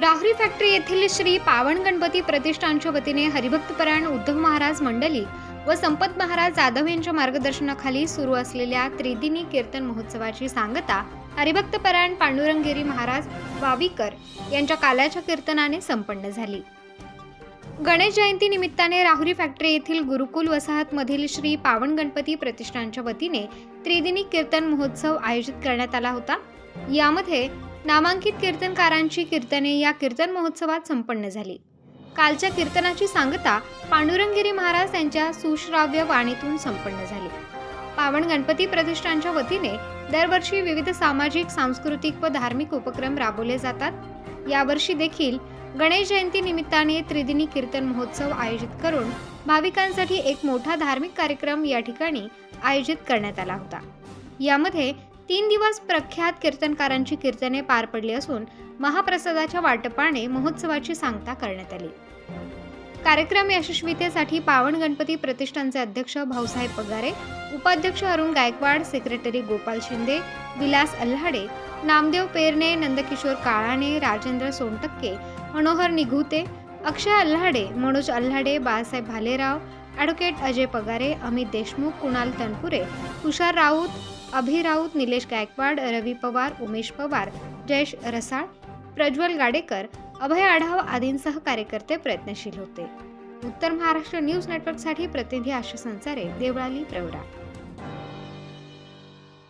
Rahuri factory येथील श्री पावन गणपती प्रतिष्ठानच्या वतीने हरिभक्तपरायण उद्धव महाराज मंडळी व संपत महाराज जाधव यांच्या मार्गदर्शनाखाली सुरू असलेल्या त्रिदिनी कीर्तन महोत्सवाची सांगता हरिभक्तपरायण पांडुरंगिरी महाराज वावीकर यांच्या काल्याच्या कीर्तनाने संपन्न झाली. गणेश जयंती निमित्ताने राहुरी फॅक्टरी येथील गुरुकुल वसाहतमधील श्री पावन गणपती प्रतिष्ठानच्या वतीने त्रिदिनी कीर्तन महोत्सव आयोजित करण्यात आला होता. यामध्ये नामांकित कीर्तनकारांची कीर्तने या कीर्तन महोत्सवात संपन्न झाली. कालच्या कीर्तनाची सांगता पांडुरंगिरी महाराज यांच्या सुश्राव्य वाणीतून संपन्न झाली. पावन गणपती प्रतिष्ठानच्या वतीने दरवर्षी विविध सामाजिक सांस्कृतिक व धार्मिक उपक्रम राबवले जातात. यावर्षी देखील गणेश जयंती निमित्ताने त्रिदिनी कीर्तन महोत्सव आयोजित करून भाविकांसाठी एक मोठा धार्मिक कार्यक्रम या ठिकाणी आयोजित करण्यात आला होता. यामध्ये तीन दिवस प्रख्यात कीर्तनकारांची कीर्तने पार पडली असून महाप्रसादाच्या वाटपाने महोत्सवाची सांगता करण्यात आली. कार्यक्रम यशस्वीतेसाठी पावन गणपती प्रतिष्ठानचे अध्यक्ष भाऊसाहेब पगारे उपाध्यक्ष अरुण गायकवाड सेक्रेटरी गोपाल शिंदे विलास अल्हाडे नामदेव पेरणे नंदकिशोर काळाणे राजेंद्र सोनटक्के मनोहर निघुते अक्षय अल्हाडे मनोज अल्हाडे बाळासाहेब भालेराव ॲडव्होकेट अजय पगारे अमित देशमुख कुणाल तनपुरे तुषार राऊत अभि राऊत निलेश गायकवाड रवी पवार उमेश पवार जयेश रसाळ प्रज्वल गाडेकर अभय आढाव आदींसह कार्यकर्ते प्रयत्नशील होते. उत्तर महाराष्ट्र न्यूज नेटवर्कसाठी प्रतिनिधी आशा संसारे देवळाली प्रवरा